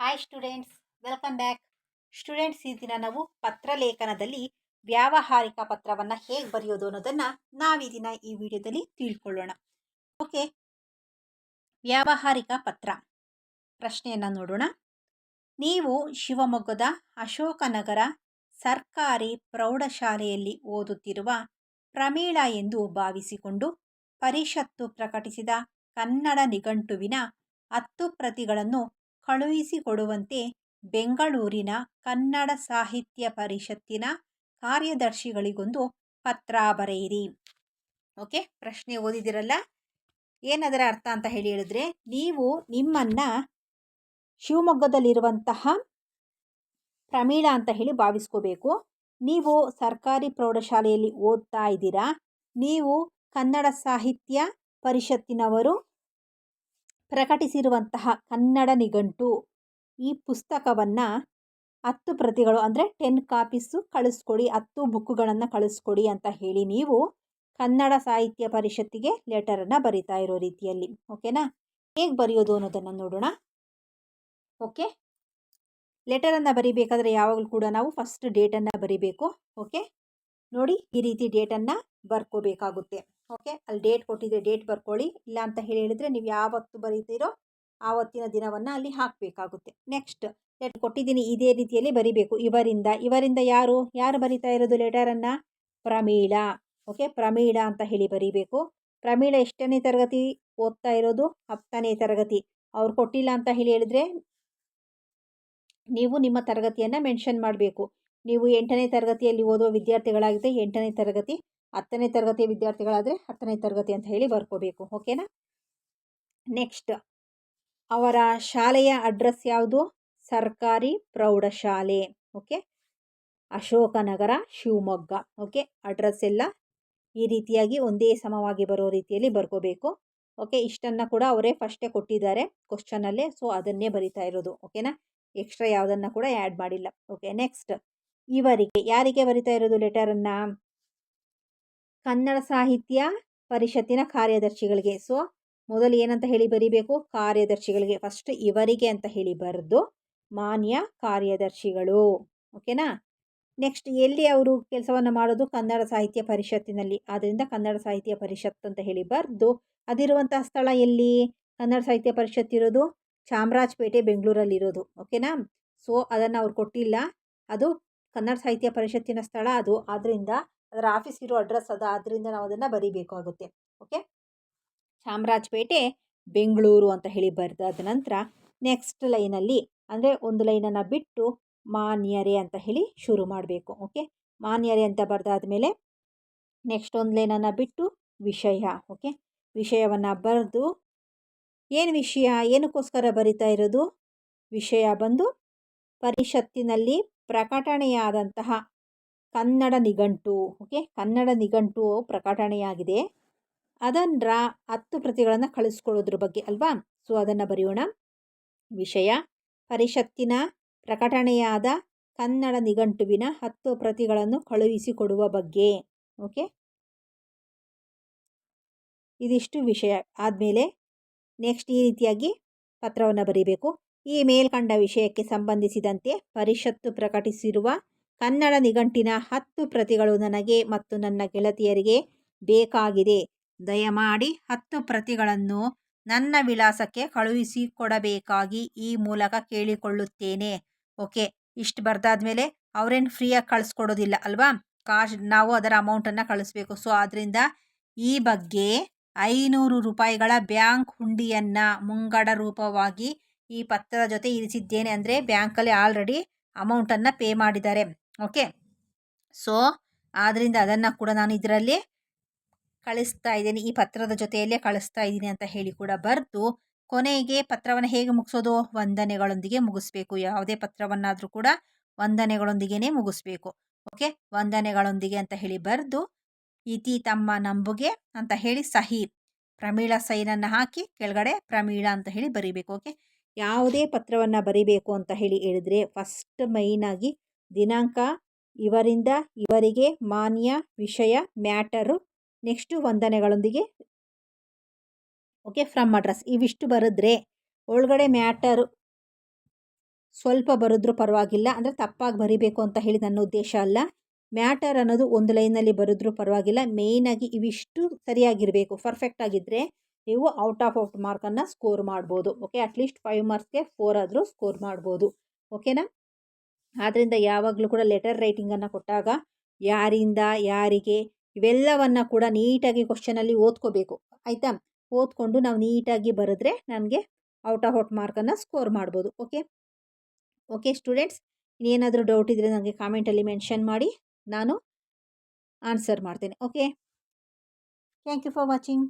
Hi students welcome back students ಈ ದಿನ ನಾವು ಪತ್ರಲೇಖನದಲ್ಲಿ ವ್ಯಾವಹಾರಿಕ ಪತ್ರವನ್ನು ಹೇಗೆ ಬರೆಯೋದು ಅನ್ನೋದನ್ನು ನಾವೀ ದಿನ ಈ ವಿಡಿಯೋದಲ್ಲಿ ತಿಳ್ಕೊಳ್ಳೋಣ. ಓಕೆ ವ್ಯಾವಹಾರಿಕ ಪತ್ರ. ಪ್ರಶ್ನೆಯನ್ನು ನೋಡೋಣ. ನೀವು ಶಿವಮೊಗ್ಗದ ಅಶೋಕನಗರ ಸರ್ಕಾರಿ ಪ್ರೌಢಶಾಲೆಯಲ್ಲಿ ಓದುತ್ತಿರುವ ಪ್ರಮೀಳ ಎಂದು ಭಾವಿಸಿಕೊಂಡು ಪರಿಷತ್ತು ಪ್ರಕಟಿಸಿದ ಕನ್ನಡ ನಿಘಂಟುವಿನ ಹತ್ತು ಪ್ರತಿಗಳನ್ನು ಕಳುಹಿಸಿಕೊಡುವಂತೆ ಬೆಂಗಳೂರಿನ ಕನ್ನಡ ಸಾಹಿತ್ಯ ಪರಿಷತ್ತಿನ ಕಾರ್ಯದರ್ಶಿಗಳಿಗೊಂದು ಪತ್ರ ಬರೆಯಿರಿ. ಓಕೆ, ಪ್ರಶ್ನೆ ಓದಿದಿರಲ್ಲ? ಏನದರ ಅರ್ಥ ಅಂತ ಹೇಳಿ ಹೇಳಿದ್ರೆ, ನೀವು ನಿಮ್ಮನ್ನ ಶಿವಮೊಗ್ಗದಲ್ಲಿರುವಂತಹ ಪ್ರಮೀಳಾ ಅಂತ ಹೇಳಿ ಭಾವಿಸ್ಕೋಬೇಕು. ನೀವು ಸರ್ಕಾರಿ ಪ್ರೌಢಶಾಲೆಯಲ್ಲಿ ಓದ್ತಾ ಇದ್ದೀರಾ. ನೀವು ಕನ್ನಡ ಸಾಹಿತ್ಯ ಪರಿಷತ್ತಿನವರು. ಪ್ರಕಟಿಸಿರುವಂತಹ ಕನ್ನಡ ನಿಘಂಟು ಈ ಪುಸ್ತಕವನ್ನು ಹತ್ತು ಪ್ರತಿಗಳು ಅಂದರೆ ಟೆನ್ ಕಾಪೀಸು ಕಳಿಸ್ಕೊಡಿ, ಹತ್ತು ಬುಕ್ಗಳನ್ನು ಕಳಿಸ್ಕೊಡಿ ಅಂತ ಹೇಳಿ ನೀವು ಕನ್ನಡ ಸಾಹಿತ್ಯ ಪರಿಷತ್ತಿಗೆ ಲೆಟರನ್ನು ಬರಿತಾ ಇರೋ ರೀತಿಯಲ್ಲಿ. ಓಕೆನಾ ಹೇಗೆ ಬರೆಯೋದು ಅನ್ನೋದನ್ನು ನೋಡೋಣ. ಓಕೆ ಲೆಟರನ್ನು ಬರಿಬೇಕಾದ್ರೆ ಯಾವಾಗಲೂ ಕೂಡ ನಾವು ಫಸ್ಟ್ ಡೇಟನ್ನು ಬರಿಬೇಕು. ಓಕೆ ನೋಡಿ ಈ ರೀತಿ ಡೇಟನ್ನು ಬರ್ಕೋಬೇಕಾಗುತ್ತೆ. ಓಕೆ? ಅಲ್ಲಿ ಡೇಟ್ ಕೊಟ್ಟಿದ್ರೆ ಡೇಟ್ ಬರ್ಕೊಳ್ಳಿ. ಇಲ್ಲ ಅಂತ ಹೇಳಿ ಹೇಳಿದರೆ ನೀವು ಯಾವತ್ತು ಬರೀತೀರೋ ಆವತ್ತಿನ ದಿನವನ್ನು ಅಲ್ಲಿ ಹಾಕಬೇಕಾಗುತ್ತೆ. ನೆಕ್ಸ್ಟ್ ಲೆಟ್ ಕೊಟ್ಟಿದ್ದೀನಿ ಇದೇ ರೀತಿಯಲ್ಲಿ ಬರಿಬೇಕು. ಇವರಿಂದ ಇವರಿಂದ ಯಾರು ಯಾರು ಬರಿತಾ ಇರೋದು ಲೆಟರನ್ನು ಪ್ರಮೀಳ. ಓಕೆ? ಪ್ರಮೀಳ ಅಂತ ಹೇಳಿ ಬರಿಬೇಕು. ಪ್ರಮೀಳ ಎಷ್ಟನೇ ತರಗತಿ ಓದ್ತಾ ಇರೋದು? ಹತ್ತನೇ ತರಗತಿ. ಅವ್ರು ಕೊಟ್ಟಿಲ್ಲ ಅಂತ ಹೇಳಿ ಹೇಳಿದ್ರೆ ನೀವು ನಿಮ್ಮ ತರಗತಿಯನ್ನು ಮೆನ್ಷನ್ ಮಾಡಬೇಕು. ನೀವು ಎಂಟನೇ ತರಗತಿಯಲ್ಲಿ ಓದುವ ವಿದ್ಯಾರ್ಥಿಗಳಾಗಿದ್ದರೆ ಎಂಟನೇ ತರಗತಿ. ಹತ್ತನೇ ತರಗತಿಯ ವಿದ್ಯಾರ್ಥಿಗಳಾದರೆ ಹತ್ತನೇ ತರಗತಿ ಅಂತ ಹೇಳಿ ಬರ್ಕೋಬೇಕು, ಓಕೆನಾ? ನೆಕ್ಸ್ಟ್ ಅವರ ಶಾಲೆಯ ಅಡ್ರೆಸ್ ಯಾವುದು? ಸರ್ಕಾರಿ ಪ್ರೌಢಶಾಲೆ, okay? Ashokanagar, Shivamogga, okay? Address ಎಲ್ಲ ಈ ರೀತಿಯಾಗಿ ಒಂದೇ ಸಮವಾಗಿ ಬರೋ ರೀತಿಯಲ್ಲಿ ಬರ್ಕೋಬೇಕು, ಓಕೆ? ಇಷ್ಟನ್ನು ಕೂಡ ಅವರೇ ಫಸ್ಟೇ ಕೊಟ್ಟಿದ್ದಾರೆ ಕ್ವಶನಲ್ಲೇ ಸೊ ಅದನ್ನೇ ಬರಿತಾ ಇರೋದು, ಓಕೆನಾ? ಎಕ್ಸ್ಟ್ರಾ ಯಾವುದನ್ನು ಕೂಡ ಆ್ಯಡ್ ಮಾಡಿಲ್ಲ, ಓಕೆ? ನೆಕ್ಸ್ಟ್ ಇವರಿಗೆ ಯಾರಿಗೆ ಬರಿತಾ ಇರೋದು ಲೆಟರನ್ನು ಕನ್ನಡ ಸಾಹಿತ್ಯ ಪರಿಷತ್ತಿನ ಕಾರ್ಯದರ್ಶಿಗಳಿಗೆ. ಸೊ ಮೊದಲು ಏನಂತ ಹೇಳಿ ಬರೀಬೇಕು? ಕಾರ್ಯದರ್ಶಿಗಳಿಗೆ. ಫಸ್ಟ್ ಇವರಿಗೆ ಅಂತ ಹೇಳಿ ಬರೆದು ಮಾನ್ಯ ಕಾರ್ಯದರ್ಶಿಗಳು. ಓಕೆನಾ ನೆಕ್ಸ್ಟ್ ಎಲ್ಲಿ ಅವರು ಕೆಲಸವನ್ನು ಮಾಡೋದು? ಕನ್ನಡ ಸಾಹಿತ್ಯ ಪರಿಷತ್ತಿನಲ್ಲಿ. ಆದ್ದರಿಂದ ಕನ್ನಡ ಸಾಹಿತ್ಯ ಪರಿಷತ್ ಅಂತ ಹೇಳಿ ಬರೆದು ಅದಿರುವಂಥ ಸ್ಥಳ ಎಲ್ಲಿ? ಕನ್ನಡ ಸಾಹಿತ್ಯ ಪರಿಷತ್ ಇರೋದು? ಚಾಮರಾಜಪೇಟೆ ಬೆಂಗಳೂರಲ್ಲಿರೋದು ಓಕೆನಾ ಸೊ ಅದನ್ನು ಅವ್ರು ಕೊಟ್ಟಿಲ್ಲ. ಅದು ಕನ್ನಡ ಸಾಹಿತ್ಯ ಪರಿಷತ್ತಿನ ಸ್ಥಳ ಅದು. ಆದ್ದರಿಂದ ಅದರ ಆಫೀಸ್ ಇರೋ ಅಡ್ರೆಸ್ ಅದ, ಅದರಿಂದ ನಾವು ಅದನ್ನು ಬರೀಬೇಕಾಗುತ್ತೆ ಓಕೆ ಚಾಮರಾಜಪೇಟೆ, ಬೆಂಗಳೂರು ಅಂತ ಹೇಳಿ ಬರೆದಾದ ನಂತರ ನೆಕ್ಸ್ಟ್ ಲೈನಲ್ಲಿ ಅಂದರೆ ಒಂದು ಲೈನನ್ನು ಬಿಟ್ಟು ಮಾನ್ಯರೆ ಅಂತ ಹೇಳಿ ಶುರು ಮಾಡಬೇಕು ಓಕೆ ಮಾನ್ಯರೆ ಅಂತ ಬರೆದಾದ ಮೇಲೆ ನೆಕ್ಸ್ಟ್ ಒಂದು ಲೈನನ್ನು ಬಿಟ್ಟು ವಿಷಯ ಓಕೆ ವಿಷಯವನ್ನು ಬರೆದು ಏನು ವಿಷಯ, ಏನಕ್ಕೋಸ್ಕರ ಬರಿತಾ ಇರೋದು? ವಿಷಯ ಬಂದು ಪರಿಷತ್ತಿನಲ್ಲಿ ಪ್ರಕಟಣೆಯಾದಂತಹ ಕನ್ನಡ ನಿಘಂಟು ಓಕೆ ಕನ್ನಡ ನಿಘಂಟು ಪ್ರಕಟಣೆಯಾಗಿದೆ. ಅದರ ಹತ್ತು ಪ್ರತಿಗಳನ್ನು ಕಳಿಸ್ಕೊಳ್ಳೋದ್ರ ಬಗ್ಗೆ ಅಲ್ವಾ? ಸೊ ಅದನ್ನು ಬರೆಯೋಣ. ವಿಷಯ, ಪರಿಷತ್ತಿನ ಪ್ರಕಟಣೆಯಾದ ಕನ್ನಡ ನಿಘಂಟುವಿನ ಹತ್ತು ಪ್ರತಿಗಳನ್ನು ಕಳುಹಿಸಿಕೊಡುವ ಬಗ್ಗೆ ಓಕೆ ಇದಿಷ್ಟು ವಿಷಯ ಆದಮೇಲೆ ನೆಕ್ಸ್ಟ್ ಈ ರೀತಿಯಾಗಿ ಪತ್ರವನ್ನು ಬರೀಬೇಕು. ಈ ಮೇಲ್ಕಂಡ ವಿಷಯಕ್ಕೆ ಸಂಬಂಧಿಸಿದಂತೆ ಪರಿಷತ್ತು ಪ್ರಕಟಿಸಿರುವ ಕನ್ನಡ ನಿಘಂಟಿನ ಹತ್ತು ಪ್ರತಿಗಳು ನನಗೆ ಮತ್ತು ನನ್ನ ಗೆಳತಿಯರಿಗೆ ಬೇಕಾಗಿದೆ. ದಯಮಾಡಿ ಹತ್ತು ಪ್ರತಿಗಳನ್ನು ನನ್ನ ವಿಳಾಸಕ್ಕೆ ಕಳುಹಿಸಿಕೊಡಬೇಕಾಗಿ ಈ ಮೂಲಕ ಕೇಳಿಕೊಳ್ಳುತ್ತೇನೆ. ಓಕೆ, ಇಷ್ಟು ಬರ್ದಾದ್ಮೇಲೆ ಅವ್ರೇನು ಫ್ರೀಯಾಗಿ ಕಳಿಸ್ಕೊಡೋದಿಲ್ಲ ಅಲ್ವಾ? ಕಾಶ್, ನಾವು ಅದರ ಅಮೌಂಟನ್ನು ಕಳಿಸ್ಬೇಕು. ಸೊ ಆದ್ದರಿಂದ ಈ ಬಗ್ಗೆ ಐನೂರು ರೂಪಾಯಿಗಳ ಬ್ಯಾಂಕ್ ಹುಂಡಿಯನ್ನು ಮುಂಗಡ ರೂಪವಾಗಿ ಈ ಪತ್ರದ ಜೊತೆ ಇರಿಸಿದ್ದೇನೆ ಅಂದರೆ ಬ್ಯಾಂಕಲ್ಲಿ ಆಲ್ರೆಡಿ ಅಮೌಂಟನ್ನು ಪೇ ಮಾಡಿದ್ದಾರೆ. ಓಕೆ? ಸೊ ಆದ್ದರಿಂದ ಅದನ್ನು ಕೂಡ ನಾನು ಇದರಲ್ಲಿ ಕಳಿಸ್ತಾ ಇದ್ದೀನಿ. ಈ ಪತ್ರದ ಜೊತೆಯಲ್ಲೇ ಕಳಿಸ್ತಾ ಇದ್ದೀನಿ ಅಂತ ಹೇಳಿ ಕೂಡ ಬರೆದು, ಕೊನೆಗೆ ಪತ್ರವನ್ನು ಹೇಗೆ ಮುಗಿಸೋದು? ವಂದನೆಗಳೊಂದಿಗೆ ಮುಗಿಸ್ಬೇಕು. ಯಾವುದೇ ಪತ್ರವನ್ನಾದರೂ ಕೂಡ ವಂದನೆಗಳೊಂದಿಗೆ ಮುಗಿಸ್ಬೇಕು. ಓಕೆ? ವಂದನೆಗಳೊಂದಿಗೆ ಅಂತ ಹೇಳಿ ಬರೆದು, ಇತಿ ತಮ್ಮ ನಂಬುಗೆ ಅಂತ ಹೇಳಿ ಸಹಿ, ಪ್ರಮೀಳ ಸೈನನ್ನು ಹಾಕಿ ಕೆಳಗಡೆ ಪ್ರಮೀಳ ಅಂತ ಹೇಳಿ ಬರೀಬೇಕು. ಓಕೆ? ಯಾವುದೇ ಪತ್ರವನ್ನು ಬರಿಬೇಕು ಅಂತ ಹೇಳಿ ಹೇಳಿದರೆ, ಫಸ್ಟ್ ಮೈನಾಗಿ ದಿನಾಂಕ ಇವರಿಂದ ಇವರಿಗೆ ಮಾನ್ಯ ವಿಷಯ matter next ವಂದನೆಗಳೊಂದಿಗೆ. Okay, from address. ಇವಿಷ್ಟು ಬರೆದ್ರೆ ಒಳಗಡೆ ಮ್ಯಾಟರು ಸ್ವಲ್ಪ ಬರೆದ್ರೂ ಪರವಾಗಿಲ್ಲ, ಅಂದರೆ ತಪ್ಪಾಗಿ ಬರಿಬೇಕು ಅಂತ ಹೇಳಿ ನನ್ನ ಉದ್ದೇಶ ಅಲ್ಲ. ಮ್ಯಾಟರ್ ಅನ್ನೋದು ಒಂದು ಲೈನಲ್ಲಿ ಬರೆದ್ರೂ ಪರವಾಗಿಲ್ಲ, ಮೇಯ್ನಾಗಿ ಇವಿಷ್ಟು ಸರಿಯಾಗಿರಬೇಕು, ಪರ್ಫೆಕ್ಟ್ ಆಗಿದ್ದರೆ ನೀವು ಔಟ್ ಆಫ್ ಔಟ್ ಮಾರ್ಕನ್ನು ಸ್ಕೋರ್ ಮಾಡ್ಬೋದು. ಓಕೆ, ಅಟ್ಲೀಸ್ಟ್ ಫೈವ್ ಮಾರ್ಕ್ಸ್ಗೆ ಫೋರ್ ಆದರೂ ಸ್ಕೋರ್ ಮಾಡ್ಬೋದು. ಓಕೆನಾ? ಆದ್ದರಿಂದ ಯಾವಾಗಲೂ ಕೂಡ ಲೆಟರ್ ರೈಟಿಂಗನ್ನು ಕೊಟ್ಟಾಗ ಯಾರಿಂದ, ಯಾರಿಗೆ ಇವೆಲ್ಲವನ್ನು ಕೂಡ ನೀಟಾಗಿ ಕ್ವಶನಲ್ಲಿ ಓದ್ಕೋಬೇಕು. ಆಯಿತಾ? ಓದ್ಕೊಂಡು ನಾವು ನೀಟಾಗಿ ಬರೆದ್ರೆ ನನಗೆ ಔಟ್ ಆಫ್ ಔಟ್ ಮಾರ್ಕನ್ನು ಸ್ಕೋರ್ ಮಾಡ್ಬೋದು. ಓಕೆ ಓಕೆ ಸ್ಟೂಡೆಂಟ್ಸ್ ಇನ್ನೇನಾದರೂ ಡೌಟ್ ಇದ್ದರೆ ನನಗೆ ಕಾಮೆಂಟಲ್ಲಿ ಮೆನ್ಷನ್ ಮಾಡಿ ನಾನು ಆನ್ಸರ್ ಮಾಡ್ತೇನೆ. Okay thank you for watching